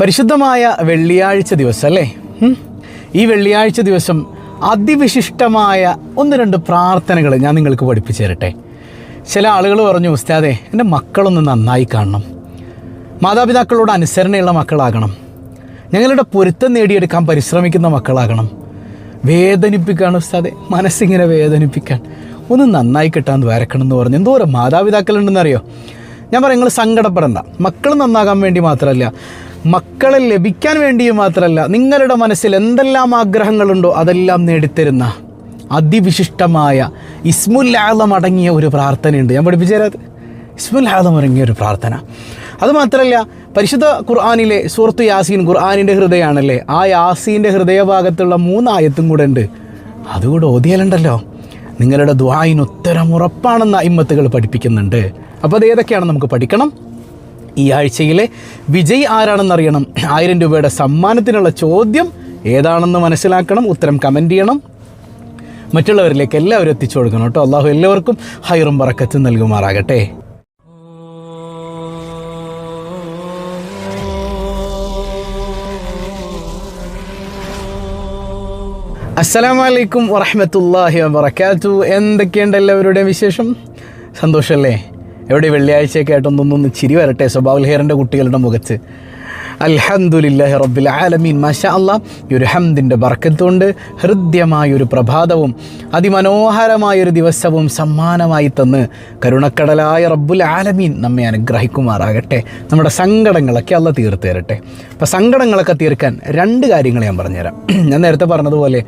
പരിശുദ്ധമായ വെള്ളിയാഴ്ച ദിവസം അല്ലേ? ഈ വെള്ളിയാഴ്ച ദിവസം അതിവിശിഷ്ടമായ ഒന്ന് രണ്ട് പ്രാർത്ഥനകൾ ഞാൻ നിങ്ങൾക്ക് പഠിപ്പിച്ചു തരട്ടെ. ചില ആളുകൾ പറഞ്ഞു ഉസ്താദെ എന്റെ മക്കളൊന്ന് നന്നായി കാണണം. മാതാപിതാക്കളോട് അനുസരണയുള്ള മക്കളാകണം. ഞങ്ങളുടെ പൊരുത്തം നേടിയെടുക്കാൻ പരിശ്രമിക്കുന്ന മക്കളാകണം. വേദനിപ്പിക്കുകയാണ് ഉസ്താദെ മനസ്സിങ്ങനെ വേദനിപ്പിക്കാൻ. ഒന്ന് നന്നായി കിട്ടാൻ വരക്കണം എന്ന് പറഞ്ഞു. എന്തോരം മാതാപിതാക്കളുണ്ടെന്നറിയോ? ഞാൻ പറയാം നിങ്ങൾ സങ്കടപ്പെടണ്ട. മക്കൾ നന്നാകാൻ വേണ്ടി മാത്രമല്ല മക്കളെ ലഭിക്കാൻ വേണ്ടി മാത്രമല്ല നിങ്ങളുടെ മനസ്സിൽ എന്തെല്ലാം ആഗ്രഹങ്ങളുണ്ടോ അതെല്ലാം നേടിത്തരുന്ന അതിവിശിഷ്ടമായ ഇസ്മുൽ അടങ്ങിയ ഒരു പ്രാർത്ഥനയുണ്ട്. ഞാൻ പഠിപ്പിച്ചു തരാത് ഇസ്മുൽ ആലം അടങ്ങിയ ഒരു പ്രാർത്ഥന. അതുമാത്രമല്ല പരിശുദ്ധ ഖുർആാനിലെ സൂറത്ത് യാസീൻ ഖുർആാനിന്റെ ഹൃദയമാണല്ലേ? ആ യാസീന്റെ ഹൃദയഭാഗത്തുള്ള മൂന്നായത്തും കൂടെ ഉണ്ട്. അതുകൂടെ ഓതിയാലുണ്ടല്ലോ. നിങ്ങളുടെ ദ്വായിന് ഉത്തരം ഉറപ്പാണെന്ന് അയിമത്തുകൾ പഠിപ്പിക്കുന്നുണ്ട്. അപ്പോൾ അത് ഏതൊക്കെയാണ് നമുക്ക് പഠിക്കണം? ഈ ആഴ്ചയിലെ വിജയ് ആരാണെന്നറിയണം. ആയിരം രൂപയുടെ സമ്മാനത്തിനുള്ള ചോദ്യം ഏതാണെന്ന് മനസ്സിലാക്കണം ഉത്തരം കമന്റ് ചെയ്യണം. മറ്റുള്ളവരിലേക്ക് എല്ലാവരും എത്തിച്ചു കൊടുക്കണം കേട്ടോ. അള്ളാഹു എല്ലാവർക്കും ഹൈറും പറക്കത്തും നൽകുമാറാകട്ടെ. അസ്സലാമു അലൈക്കും വറഹമത്തല്ലാഹി വാബർക്കാത്തു എന്തൊക്കെയുണ്ട് എല്ലാവരുടെയും വിശേഷം? സന്തോഷമല്ലേ എവിടെ വെള്ളിയാഴ്ചയൊക്കെ ആയിട്ടൊന്നൊന്നൊന്ന് ചിരി വരട്ടെ? സ്വഭാവൽ ഹെയറിന്റെ കുട്ടികളുടെ മുഖത്ത്. അൽഹംദുലില്ലാഹി റബ്ബിൽ ആലമീൻ. മാഷാ അല്ലാ ഈ ഒരു ഹംദിന്റെ ബർക്കത്തുകൊണ്ട് ഹൃദ്യമായൊരു പ്രഭാതവും അതിമനോഹരമായൊരു ദിവസവും സമ്മാനമായി തന്ന് കരുണക്കടലായ റബ്ബുൽ ആലമീൻ നമ്മെ അനുഗ്രഹിക്കുമാറാകട്ടെ. നമ്മുടെ സങ്കടങ്ങളൊക്കെ അല്ല തീർത്ത് തരട്ടെ. അപ്പോൾ സങ്കടങ്ങളൊക്കെ തീർക്കാൻ രണ്ട് കാര്യങ്ങൾ ഞാൻ പറഞ്ഞുതരാം. ഞാൻ നേരത്തെ പറഞ്ഞതുപോലെ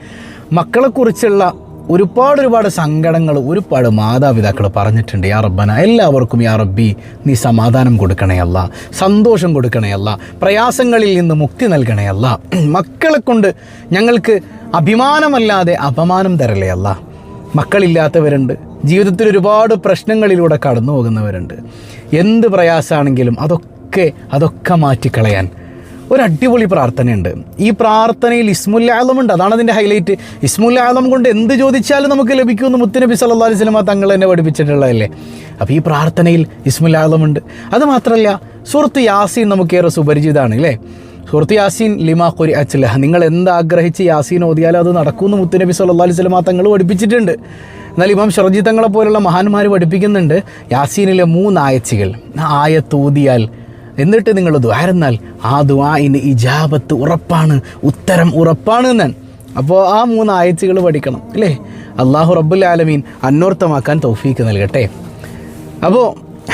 മക്കളെക്കുറിച്ചുള്ള ഒരുപാട് ഒരുപാട് സങ്കടങ്ങൾ ഒരുപാട് മാതാപിതാക്കൾ പറഞ്ഞിട്ടുണ്ട് യാ റബ്ബന എല്ലാവർക്കും യാ റബ്ബി നീ സമാധാനം കൊടുക്കണയല്ല സന്തോഷം കൊടുക്കണയല്ല പ്രയാസങ്ങളിൽ നിന്ന് മുക്തി നൽകണയല്ല മക്കളെ കൊണ്ട് ഞങ്ങൾക്ക് അഭിമാനമല്ലാതെ അപമാനം തരലയല്ല മക്കളില്ലാത്തവരുണ്ട് ജീവിതത്തിൽ ഒരുപാട് പ്രശ്നങ്ങളിലൂടെ കടന്നു പോകുന്നവരുണ്ട് എന്ത് പ്രയാസമാണെങ്കിലും അതൊക്കെ അതൊക്കെ മാറ്റിക്കളയാൻ ഒരു അടിപൊളി പ്രാർത്ഥനയുണ്ട്. ഈ പ്രാർത്ഥനയിൽ ഇസ്മുൽ ആലം ഉണ്ട്. അതാണ് അതിന്റെ ഹൈലൈറ്റ് ഇസ്മുൽ ആലം കൊണ്ട് എന്ത് ചോദിച്ചാലും നമുക്ക് ലഭിക്കുമെന്ന് മുത്തുനബി സല്ലാ അലൈഹി സ്വലമ തങ്ങൾ എന്നെ പഠിപ്പിച്ചിട്ടുള്ളതല്ലേ? അപ്പോൾ ഈ പ്രാർത്ഥനയിൽ ഇസ്മുൽ ഉണ്ട്. അത് മാത്രമല്ല സൂറത്ത് യാസീൻ നമുക്കേറെ സുപരിചിതമാണ് അല്ലേ? സുഹൃത്ത് യാസീൻ ലിമാ കൊരി അച്ഛലഹ നിങ്ങൾ എന്താഗ്രഹിച്ച് യാസീൻ ഓതിയാലും അത് നടക്കുമെന്ന് മുത്തുനബി സല്ലല്ലാഹു അലൈഹി സ്വലമ തങ്ങൾ പഠിപ്പിച്ചിട്ടുണ്ട്. എന്നാൽ ഇമാം ഷർജി തങ്ങളെ പോലുള്ള മഹാന്മാർ പഠിപ്പിക്കുന്നുണ്ട് യാസീനിലെ മൂന്ന് ആയച്ചുകൾ ആ ആയത്ത് എന്നിട്ട് നിങ്ങൾ ദ്വാരുന്നാൽ ആ ദ്വായിന് ഇജാബത്ത് ഉറപ്പാണ് ഉത്തരം ഉറപ്പാണ് എന്നാണ് അപ്പോൾ ആ മൂന്ന് ആയച്ചുകൾ പഠിക്കണം അല്ലേ? അള്ളാഹു റബ്ബുൽ ആലമീൻ അന്വർത്ഥമാക്കാൻ തൗഫീക്ക് നൽകട്ടെ. അപ്പോൾ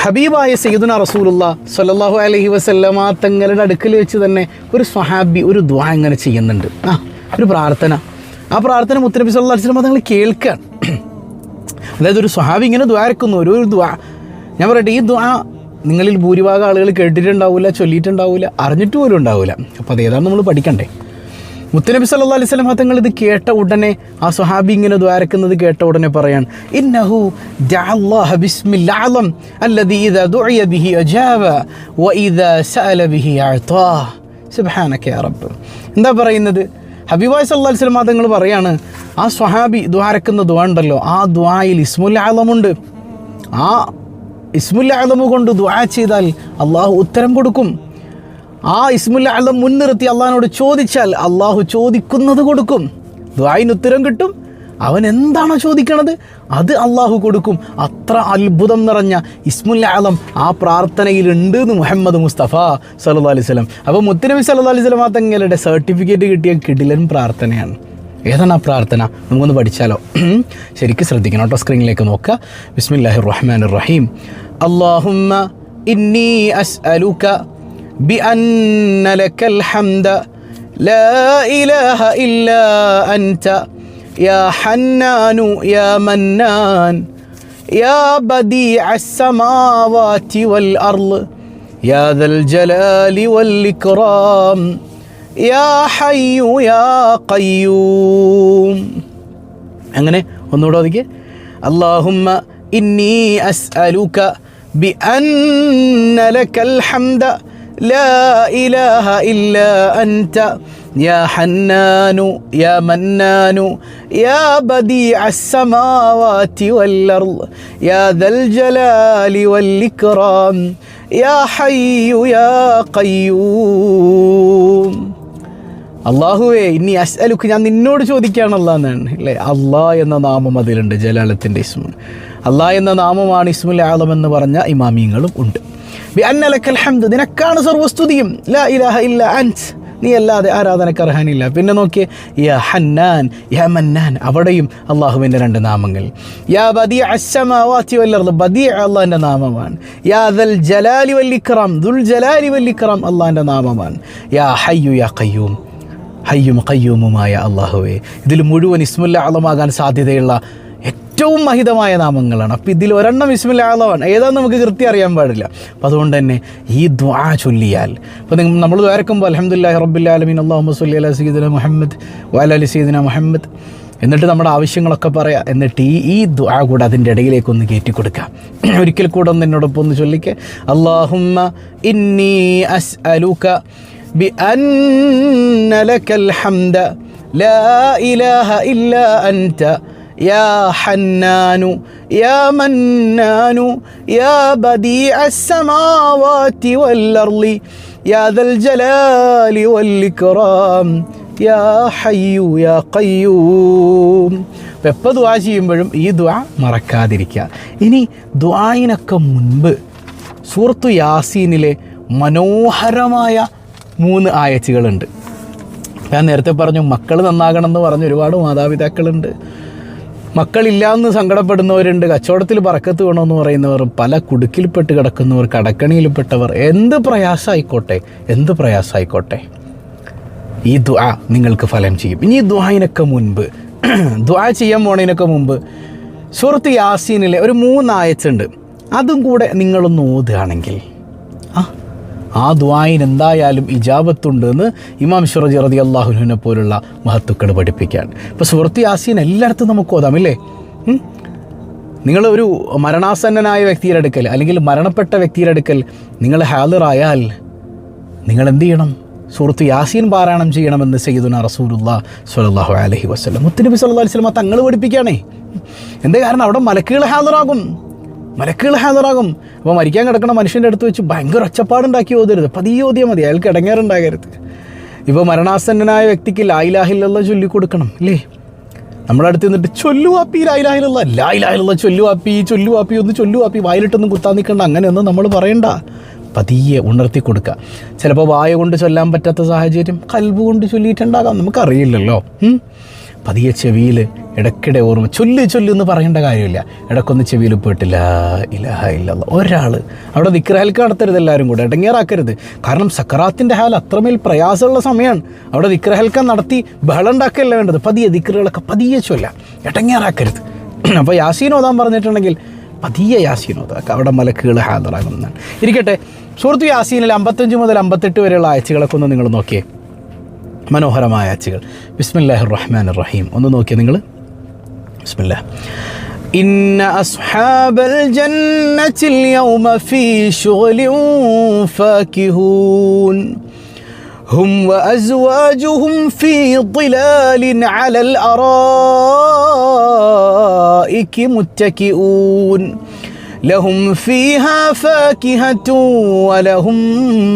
ഹബീബായ സയ്യിദുന റസൂലുള്ള സല്ലാഹു അലഹി വസല്ലമ തങ്ങളുടെ അടുക്കൽ വെച്ച് തന്നെ ഒരു സ്വഹാബി ഒരു ദ്വാ ഇങ്ങനെ ചെയ്യുന്നുണ്ട്. ആ ഒരു പ്രാർത്ഥന. ആ പ്രാർത്ഥന മുത്തനബി സല്ലല്ലാഹു അലൈഹി വസല്ലമ തങ്ങൾ കേൾക്കാൻ അതായത് ഒരു സ്വഹാബി ഇങ്ങനെ ദ്വാരക്കുന്നു ഒരു ഒരു ദ്വാ. ഞാൻ പറയട്ടെ ഈ ദ്വാ നിങ്ങളിൽ ഭൂരിഭാഗം ആളുകൾ കേട്ടിട്ടുണ്ടാവില്ല ചൊല്ലിയിട്ടുണ്ടാവില്ല അറിഞ്ഞിട്ട് പോലും ഉണ്ടാവില്ല അപ്പോൾ അത് ഏതാണ് നമ്മൾ പഠിക്കണ്ടേ? മുത്തനബി സല്ലാ അലൈഹി സ്വലം തങ്ങൾ ഇത് കേട്ട ഉടനെ ആ സുഹാബി ഇങ്ങനെ ദ്വാരക്കുന്നത് കേട്ട ഉടനെ പറയാൻ ഇന്നഹു ഇദാ ദുഇയ അജാബ സഅല ബിഹി അഅതാ. സുബ്ഹാനക യാ റബ്ബ്. എന്താ പറയുന്നത്? ഹബീബായ് സല്ലാ അലൈഹി സ്വലം തങ്ങൾ പറയാണ് ആ സ്വഹാബി ദ്വാരക്കുന്ന ദ്വാ ഉണ്ടല്ലോ ആ ദ്വായിൽ ഇസ്മുൽ ആ ഇസ്മുൽ അലമു കൊണ്ട് ദ്വാ ചെയ്താൽ അള്ളാഹു ഉത്തരം കൊടുക്കും. ആ ഇസ്മുല്ല അലം മുൻനിർത്തി അള്ളാഹിനോട് ചോദിച്ചാൽ അള്ളാഹു ചോദിക്കുന്നത് കൊടുക്കും. ദ്വായിന് ഉത്തരം കിട്ടും. അവൻ എന്താണോ ചോദിക്കണത് അത് അള്ളാഹു കൊടുക്കും. അത്ര അത്ഭുതം നിറഞ്ഞ ഇസ്മുല്ല അലം ആ പ്രാർത്ഥനയിലുണ്ട് എന്ന് മുഹമ്മദ് മുസ്തഫ സല്ലു അലൈഹി സ്വലം അപ്പോൾ മുത്തനബി സല്ലു അലൈഹി സ്വലം തങ്ങളുടെ സർട്ടിഫിക്കറ്റ് കിട്ടിയ കിടിലൻ പ്രാർത്ഥനയാണ്. ഏതാണ് ആ പ്രാർത്ഥന? നമുക്കൊന്ന് പഠിച്ചാലോ? ശരിക്കും ശ്രദ്ധിക്കണം കേട്ടോ സ്ക്രീനിലേക്ക് നോക്കുക. ബിസ്മില്ലാഹി റഹ്മാൻ റഹീം. അള്ളാഹുമ്മ ഇന്നി അസ്അലുക بأن لك الحمد لا إله إلا أنت يا حنان يا منان يا بديع السماوات والأرض يا ذا الجلال والإكرام يا حي يا قيوم അങ്ങനെ ഒന്നുകൂടെ ഒതുക്കി അള്ളാഹുമ്മ ഇന്നി അസ്അലുക بأن لك الحمد لا إله إلا أنت يا حنان يا منان يا بديع السماوات والأرض يا ذا الجلال والإكرام يا حي يا قيوم അള്ളാഹുവേ ഇനി അസ്അലുക്ക് ഞാൻ നിന്നോട് ചോദിക്കുകയാണല്ലോ എന്നാണ് അല്ലേ അള്ളാ എന്ന നാമം അതിലുണ്ട് ജലാലത്തിൻ്റെ ഇസ്മ അള്ളാ എന്ന നാമമാണ് ഇസ്മുൽ ആലം എന്ന് പറഞ്ഞ ഇമാമിയങ്ങളും ഉണ്ട്. നിനക്കാണ് സർവസ്തുതിയും. ലാ ഇലാഹ ഇല്ല നീ അല്ലാതെ ആരാധനക്ക് അർഹാനില്ല. പിന്നെ നോക്കിയേ അവിടെയും അള്ളാഹുവിന്റെ രണ്ട് നാമങ്ങൾ. യാ അള്ളാഹിന്റെ നാമമാണ്. യാ ജലാലി ദുൽ ജലാലി അള്ളാഹിന്റെ നാമമാണ്. യാ ഹയ്യു യാ കയ്യൂമുമായ അള്ളാഹുവേ. ഇതിൽ മുഴുവൻ ഇസ്മുല്ല അളമാകാൻ സാധ്യതയുള്ള ഏറ്റവും മഹിതമായ നാമങ്ങളാണ്. അപ്പം ഇതിൽ ഒരെണ്ണം വിസ്മില്ലാതാണ് ഏതാണെന്ന് നമുക്ക് കൃത്യം അറിയാൻ പാടില്ല. അപ്പം അതുകൊണ്ട് തന്നെ ഈ ദ്വാ ചൊല്ലിയാൽ. ഇപ്പോൾ നമ്മൾ വേർക്കുമ്പോൾ അലഹമുല്ലാ ഹറബുല്ലാലമീൻ അള്ളാഹു മസ്ലി അല സീദിന മുഹമ്മദ് വലലി സീദിന മുഹമ്മദ്. എന്നിട്ട് നമ്മുടെ ആവശ്യങ്ങളൊക്കെ പറയാം. എന്നിട്ട് ഈ ഈ ദ്വാ കൂടെ അതിന്റെ ഇടയിലേക്ക് ഒന്ന് കയറ്റി കൊടുക്കുക ഒരിക്കൽ കൂടെ ഒന്ന് എന്നോടൊപ്പം ഒന്ന് ചൊല്ലിക്കെ. അള്ളാഹുമ്മ ഇന്നി അസ് അലൂക്ക ബി അന്നലക്കൽ ഹംദ ലാ ഇലാഹ ഇല്ല അൻത يا حنان يا منان يا بديع السماوات والأرض يا ذا الجلال والإكرام യാ ഹയ്യു യാ കയ്യൂം അപ്പം എപ്പോൾ ദ്വാ ചെയ്യുമ്പോഴും ഈ ദ്വാ മറക്കാതിരിക്കുക ഇനി ദ്വായിനൊക്കെ മുൻപ് സൂറത്തു യാസീനിലെ മനോഹരമായ മൂന്ന് ആയച്ചുകളുണ്ട് ഞാൻ നേരത്തെ പറഞ്ഞു മക്കൾ നന്നാകണം എന്ന് പറഞ്ഞ ഒരുപാട് മാതാപിതാക്കളുണ്ട് മക്കളില്ലാന്ന് സങ്കടപ്പെടുന്നവരുണ്ട് കച്ചവടത്തിൽ പറക്കത്ത് വേണമെന്ന് പറയുന്നവർ പല കുടുക്കിൽപ്പെട്ട് കിടക്കുന്നവർ കടക്കണിയിൽപ്പെട്ടവർ എന്ത് പ്രയാസമായിക്കോട്ടെ എന്ത് പ്രയാസമായിക്കോട്ടെ. ഈ ദ്വാ നിങ്ങൾക്ക് ഫലം ചെയ്യും. ഇനി ദ്വായിനൊക്കെ മുൻപ് ദ്വാ ചെയ്യാൻ പോണതിനൊക്കെ മുമ്പ് സുഹൃത്ത് യാസീനിലെ ഒരു മൂന്നായച്ചുണ്ട് അതും കൂടെ നിങ്ങളൊന്ന് ഓതുകയാണെങ്കിൽ ആ ആ ദ്വായിന് എന്തായാലും ഇജാബത്തുണ്ട് എന്ന് ഇമാം ഷുറജി റതി അള്ളാഹുലിനെ പോലുള്ള മഹത്തുക്കൾ പഠിപ്പിക്കുകയാണ് ഇപ്പോൾ സുഹൃത്തി യാസീൻ എല്ലായിടത്തും നമുക്ക് ഓതാം നിങ്ങൾ ഒരു മരണാസന്നനായ വ്യക്തിയുടെ അടുക്കൽ അല്ലെങ്കിൽ മരണപ്പെട്ട വ്യക്തിയുടെ അടുക്കൽ നിങ്ങൾ ഹാജറായാൽ നിങ്ങൾ എന്ത് ചെയ്യണം? സുഹൃത്ത് യാസീൻ പാരായണം ചെയ്യണമെന്ന് സയ്യിദുന റസൂലുള്ള സ്വല്ലല്ലാഹു അലഹി വസ്ലം മുത്തുനബി സല്ലാ വസല്ലം തങ്ങൾ പഠിപ്പിക്കുകയാണേ. എന്താ കാരണം? അവിടെ മലക്കുകൾ ഹാജറാകും. മലക്കുകൾ ഹാജറാകും അപ്പോൾ മരിക്കാൻ കിടക്കുന്ന മനുഷ്യന്റെ അടുത്ത് വെച്ച് ഭയങ്കര ഒച്ചപ്പാടുണ്ടാക്കി ഓതരുത്. പതിയെ ഓതിയാൽ മതി. അയാൾക്ക് ഇടങ്ങേറുണ്ടാകരുത്. ഇപ്പോൾ മരണാസന്നനായ വ്യക്തിക്ക് ലായിലാഹില്ല ചൊല്ലിക്കൊടുക്കണം അല്ലേ? നമ്മുടെ അടുത്ത് നിന്നിട്ട് ചൊല്ലുവാപ്പി ലായിലാഹില്ല ലായിലാഹില്ല ചൊല്ലുവാപ്പി ചൊല്ലുവാപ്പി ഒന്ന് ചൊല്ലുവാപ്പി വായിലിട്ടൊന്നും കുത്താൻ നിൽക്കണ്ട. അങ്ങനെയൊന്നും നമ്മൾ പറയണ്ട. പതിയെ ഉണർത്തി കൊടുക്കുക ചിലപ്പോൾ വായ കൊണ്ട് ചൊല്ലാൻ പറ്റാത്ത സാഹചര്യം കൽബ് കൊണ്ട് ചൊല്ലിയിട്ടുണ്ടാകാം. നമുക്കറിയില്ലല്ലോ. പതിയെ ചെവിയിൽ ഇടയ്ക്കിടെ ഓർമ്മ ചൊല്ലി ചൊല്ലി എന്ന് പറയേണ്ട കാര്യമില്ല. ഇടയ്ക്കൊന്ന് ചെവിയിൽ പോയിട്ടില്ല. ഇലഹ ഇല്ല ഒരാൾ അവിടെ ദിക്രഹൽക്ക് നടത്തരുത് എല്ലാവരും കൂടെ. ഇടങ്ങേറാക്കരുത്. കാരണം സക്കറാത്തിന്റെ ഹാൽ അത്രമേൽ പ്രയാസമുള്ള സമയമാണ്. അവിടെ ദിക്രഹൽക്ക നടത്തി ബഹളം ഉണ്ടാക്കുകയല്ല വേണ്ടത്? പതിയെ ദിക്രുകളൊക്കെ പതിയെ ചൊല്ല. ഇടങ്ങേറാക്കരുത്. അപ്പോൾ യാസീൻ ഓതാൻ പറഞ്ഞിട്ടുണ്ടെങ്കിൽ പതിയെ യാസീൻ ഓതാക്കുക അവിടെ മലക്കുകൾ ഹാജറാകുന്നതാണ്. ഇരിക്കട്ടെ. സുഹൃത്തു യാസീനിൽ അമ്പത്തഞ്ച് മുതൽ അമ്പത്തെട്ട് വരെയുള്ള ആഴ്ചകളൊക്കെ ഒന്ന് നിങ്ങൾ നോക്കിയേ. മനോഹരമായ ആഴ്ചകൾ ബിസ്മില്ലാഹി റഹ്മാൻ റഹീം ഒന്ന് നോക്കിയേ നിങ്ങൾ ബിസ്മില്ലാ إن أصحاب الجنة اليوم في شغل فاكهون هم وأزواجهم في ظلال على الأرائك متكئون ലഹും ഫീഹാ ഫാകിഹത്തു വലഹും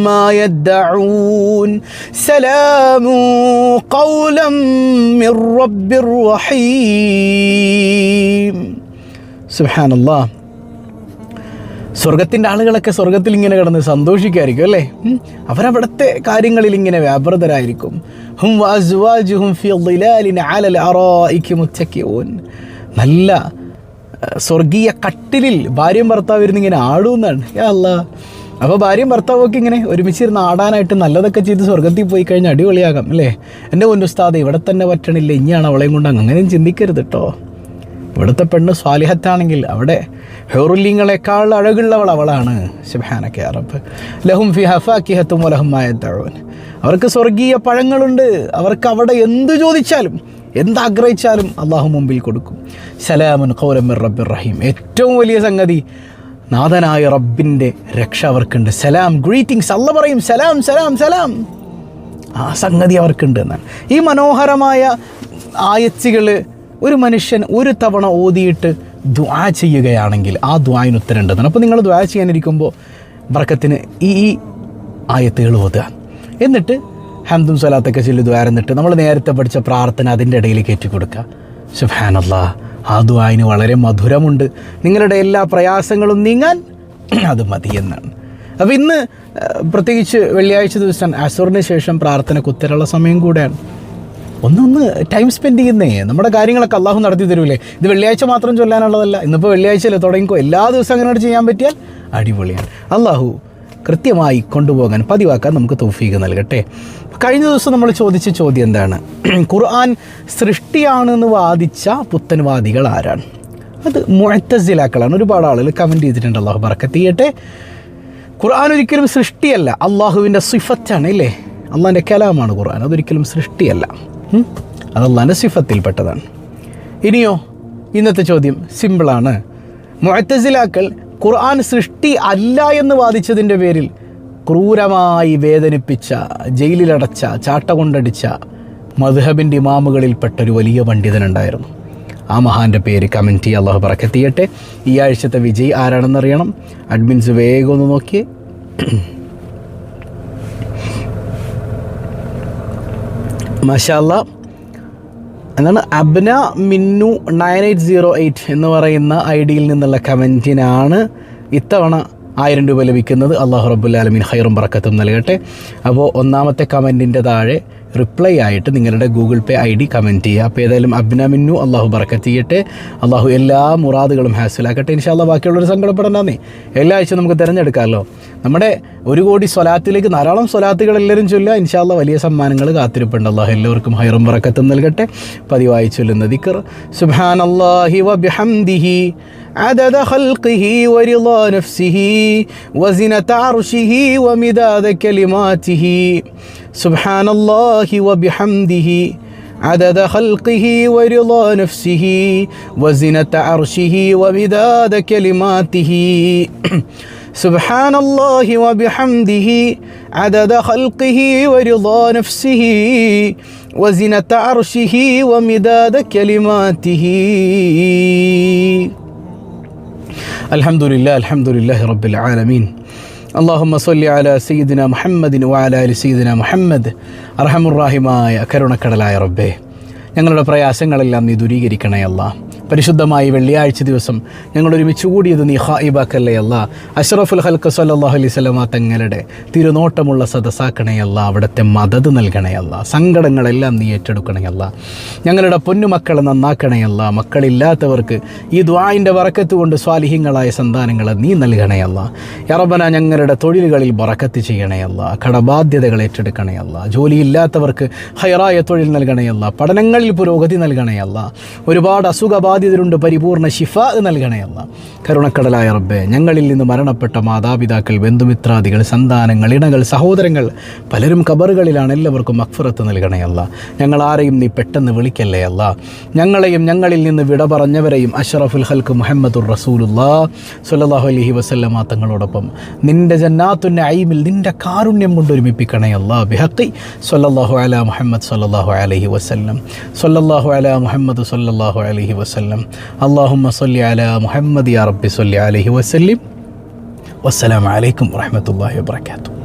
മാ യദ്ദഊൻ. സലാമു ഖൗലം മിർ റബ്ബിർ റഹീം. സുബ്ഹാനല്ലാഹ്. സ്വർഗത്തിന്റെ ആളുകളൊക്കെ സ്വർഗത്തിൽ ഇങ്ങനെ കിടന്ന് സന്തോഷിക്കായിരിക്കും അല്ലേ? അവരവിടുത്തെ കാര്യങ്ങളിൽ ഇങ്ങനെ വ്യാപൃതരായിരിക്കും. ഹും വാജുഹും നല്ല സ്വർഗീയ കട്ടിലിൽ ഭാര്യയും ഭർത്താവ് ഇരുന്ന് ഇങ്ങനെ ആടുമെന്നാണ് അല്ലാ. അപ്പോൾ ഭാര്യയും ഭർത്താവൊക്കെ ഇങ്ങനെ ഒരുമിച്ചിരുന്ന് ആടാനായിട്ട് നല്ലതൊക്കെ ചെയ്ത് സ്വർഗത്തിൽ പോയി കഴിഞ്ഞാൽ അടിപൊളിയാകാം അല്ലേ? എന്റെ മുന്നുസ്താദ് ഇവിടെ തന്നെ പറ്റണില്ല. ഇനിയാണ് അവളെയും കൊണ്ട് അങ്ങനെയും ചിന്തിക്കരുത് കേട്ടോ ഇവിടുത്തെ പെണ്ണ് സ്വാലിഹത്താണെങ്കിൽ അവിടെ ഹെറുല്ലിങ്ങളെക്കാൾ അഴകുള്ളവൾ അവളാണ്. ശുഭാനൊക്കെ അറബ് ലഹും ഫി ഹഫാക്കിഹത്തും വലഹുമായ തഴവൻ അവർക്ക് സ്വർഗീയ പഴങ്ങളുണ്ട്. അവർക്ക് അവിടെ എന്ത് ചോദിച്ചാലും എന്താഗ്രഹിച്ചാലും അള്ളാഹു മുമ്പിൽ കൊടുക്കും. സലാമുൻ ഖൗലമിർ റബ്ബിർ റഹീം. ഏറ്റവും വലിയ സംഗതി നാഥനായ റബ്ബിന്റെ രക്ഷ അവർക്കുണ്ട്. സലാം ഗ്രീറ്റിങ്സ് അല്ല പറയും സലാം സലാം സലാം. ആ സംഗതി അവർക്കുണ്ട് എന്നാണ്. ഈ മനോഹരമായ ആയച്ചുകൾ ഒരു മനുഷ്യൻ ഒരു തവണ ഓതിയിട്ട് ദ്വാ ചെയ്യുകയാണെങ്കിൽ ആ ദ്വായിന് ഉത്തരമുണ്ടെന്നാണ് അപ്പോൾ നിങ്ങൾ ദ്വാ ചെയ്യാനിരിക്കുമ്പോൾ ബർക്കത്തിന് ഈ ഈ ആയത്തുകൾ ഓതുക. എന്നിട്ട് ഹംദും സ്വലാത്തൊക്കെ ചൊല്ലി ദ്വാരന്നിട്ട് നമ്മൾ നേരത്തെ പഠിച്ച പ്രാർത്ഥന അതിന്റെ ഇടയിൽ കയറ്റി കൊടുക്കുക. ആ ദ്വായിന് വളരെ മധുരമുണ്ട്. നിങ്ങളുടെ എല്ലാ പ്രയാസങ്ങളും നീങ്ങാൻ അത് മതി എന്നാണ്. അപ്പോൾ ഇന്ന് പ്രത്യേകിച്ച് വെള്ളിയാഴ്ച ദിവസം അസുറിന് ശേഷം പ്രാർത്ഥന കുത്തരുള്ള സമയം കൂടെയാണ്. ഒന്നൊന്ന് ടൈം സ്പെൻഡ് ചെയ്യുന്നേ. നമ്മുടെ കാര്യങ്ങളൊക്കെ അള്ളാഹു നടത്തി തരൂലേ. ഇത് വെള്ളിയാഴ്ച മാത്രം ചൊല്ലാനുള്ളതല്ല. ഇന്നിപ്പോൾ വെള്ളിയാഴ്ചയല്ലേ തുടങ്ങിക്കോ. എല്ലാ ദിവസവും അങ്ങനെ ചെയ്യാൻ പറ്റിയാൽ അടിപൊളിയാണ്. അള്ളാഹു കൃത്യമായി കൊണ്ടുപോകാൻ പതിവാക്കാൻ നമുക്ക് തൗഫീക്ക് നൽകട്ടെ. കഴിഞ്ഞ ദിവസം നമ്മൾ ചോദിച്ച ചോദ്യം എന്താണ്? ഖുർആൻ സൃഷ്ടിയാണെന്ന് വാദിച്ച പുത്തൻവാദികൾ ആരാണ്? അത് മുഴത്തസിലാക്കളാണ് ഒരുപാട് ആളുകൾ കമന്റ് ചെയ്തിട്ടുണ്ട്. അള്ളാഹു ബർക്കത്ത് ചെയ്യട്ടെ. ഖുർആൻ ഒരിക്കലും സൃഷ്ടിയല്ല. അള്ളാഹുവിന്റെ സിഫത്താണ് ഇല്ലേ? അള്ളാഹിന്റെ കലാമാണ് ഖുർആൻ. അതൊരിക്കലും സൃഷ്ടിയല്ല. അത് അള്ളാഹിന്റെ സിഫത്തിൽപ്പെട്ടതാണ്. ഇനിയോ ഇന്നത്തെ ചോദ്യം സിമ്പിളാണ് മുഴത്തസിലാക്കൾ ഖുർആൻ സൃഷ്ടി അല്ല എന്ന് വാദിച്ചതിന്റെ പേരിൽ ക്രൂരമായി വേദനിപ്പിച്ച ജയിലിലടച്ച ചാട്ട കൊണ്ടടിച്ച മധുഹബിന്റെ ഇമാമുകളിൽപ്പെട്ട ഒരു വലിയ പണ്ഡിതനുണ്ടായിരുന്നു. ആ മഹാന്റെ പേര് കമന്റ് ചെയ്യുക അള്ളാഹു പറക്കെത്തിയട്ടെ ഈ ആഴ്ചത്തെ വിജയ് ആരാണെന്നറിയണം? അഡ്മിൻസ് വേഗം ഒന്ന് നോക്കിയേ മഷാല്ല എന്താണ്? Abna Minnu nine eight zero eight എന്ന് പറയുന്ന ഐ ഡിയിൽ നിന്നുള്ള കമന്റിനാണ് ഇത്തവണ ആയിരം രൂപ ലഭിക്കുന്നത്. അള്ളാഹു റബുല്ലാലമീൻ ഹൈറും പറക്കത്തും നൽകട്ടെ. അപ്പോൾ ഒന്നാമത്തെ കമന്റിന്റെ താഴെ റിപ്ലൈ ആയിട്ട് നിങ്ങളുടെ Google Pay I D comment ചെയ്യുക. അപ്പോൾ ഏതായാലും അബ്നാമിന്നു അള്ളാഹു ബറക്കത്ത് ചെയ്യട്ടെ. അള്ളാഹു എല്ലാ മുറാദുകളും ഹാസിലാക്കട്ടെ. ഇൻഷാല്ല ബാക്കിയുള്ളവർ സങ്കടപ്പെടണ്ടെന്നേ എല്ലാ ആഴ്ച നമുക്ക് തിരഞ്ഞെടുക്കാമല്ലോ. നമ്മുടെ ഒരു കോടി സ്വലാത്തിലേക്ക് ധാരാളം സ്വലാത്തുകൾ എല്ലാവരും ചൊല്ലുക ഇൻഷാല്ല വലിയ സമ്മാനങ്ങൾ കാത്തിരിപ്പുണ്ട് അള്ളാഹു എല്ലാവർക്കും ഹൈറും ബറക്കത്തും നൽകട്ടെ പതിവായി ചൊല്ലുന്ന ദിക്കർ സുബാൻ അള്ളാഹി വബിഹംദിഹി عدد خلقه ورضا نفسه وزنة عرشه ومداد كلماته سبحان الله وبحمده عدد خلقه ورضا نفسه وزنة عرشه ومداد كلماته سبحان الله وبحمده عدد خلقه ورضا نفسه وزنة عرشه ومداد كلماته. الحمد لله الحمد لله رب العالمين. اللهم صل على سيدنا محمد وعلى آل سيدنا محمد. أرحم الراحمين يا മുഹമ്മദ് അർഹമുറാഹിമായ يا ربي. ഞങ്ങളുടെ പ്രയാസങ്ങളെല്ലാം നീ ദൂരീകരിക്കണേ അല്ല. പരിശുദ്ധമായി വെള്ളിയാഴ്ച ദിവസം ഞങ്ങൾ ഒരുമിച്ച് കൂടിയത് നീ ഹായിബാക്കല്ലേ അല്ല. അഷ്റഫുൽ ഹൽക്ക് സല്ലാഹു അലൈഹി സ്വലമ തങ്ങളുടെ തിരുനോട്ടമുള്ള സദസ്സാക്കണേ അല്ല. അവിടുത്തെ മദത് നൽകണേ അല്ല. സങ്കടങ്ങളെല്ലാം നീ ഏറ്റെടുക്കണേ അല്ല. ഞങ്ങളുടെ പൊന്നുമക്കളെ നന്നാക്കണേ അല്ല. മക്കളില്ലാത്തവർക്ക് ഈ ദ്വായിന്റെ വറക്കത്ത് കൊണ്ട് സ്വാലിഹ്യങ്ങളായ സന്താനങ്ങളെ നീ നൽകണേ അല്ല. യറബന ഞങ്ങളുടെ തൊഴിലുകളിൽ വറക്കത്ത് ചെയ്യണേ അല്ല. കടബാധ്യതകൾ ഏറ്റെടുക്കണേ അല്ല. ജോലിയില്ലാത്തവർക്ക് ഹൈറായ തൊഴിൽ നൽകണേ അല്ല. പഠനങ്ങളിൽ പുരോഗതി നൽകണേ അല്ല. ഒരുപാട് അസുഖബാധിതരുണ്ട് പരിപൂർണ ശിഫ നൽകണേ അല്ല. കരുണക്കടലായ റബ്ബെ ഞങ്ങളിൽ നിന്ന് മരണപ്പെട്ട മാതാപിതാക്കൾ ബന്ധുമിത്രാദികൾ സന്താനങ്ങൾ ഇണകൾ സഹോദരങ്ങൾ പലരും കബറുകളിലാണ് എല്ലാവർക്കും അക്ഫറത്ത് നൽകണേ അല്ല. ഞങ്ങൾ ആരെയും നീ പെട്ടെന്ന് വിളിക്കല്ലേ അല്ല. ഞങ്ങളെയും ഞങ്ങളിൽ നിന്ന് വിട പറഞ്ഞവരെയും അഷറഫുൽ ഹൽക്ക് മുഹമ്മദുർ റസൂലുല്ലാ സുല്ലാഹു അലഹി വസല്ലമ തങ്ങളോടൊപ്പം. നിന്റെ ജന്നാത്തുന്റെ ഐമിൽ നിന്റെ കാരുണ്യം കൊണ്ട് ഒരുമിപ്പിക്കണേ സൊല്ലാഹു അല മുഹമ്മദ് സല്ലല്ലാഹു അലഹി വസല്ലം. സല്ലല്ലാഹു അല മുഹമ്മദ് സല്ലല്ലാഹു അലൈഹി വസല്ലം. അല്ലാഹുമ്മ സല്ലി അല മുഹമ്മദ് യാ റബ്ബി സല്ലി അലൈഹി വസ്ലിം വസ്സലാമലൈക്കും വറഹ്മത്തുള്ളാഹി വബറകാതുഹു.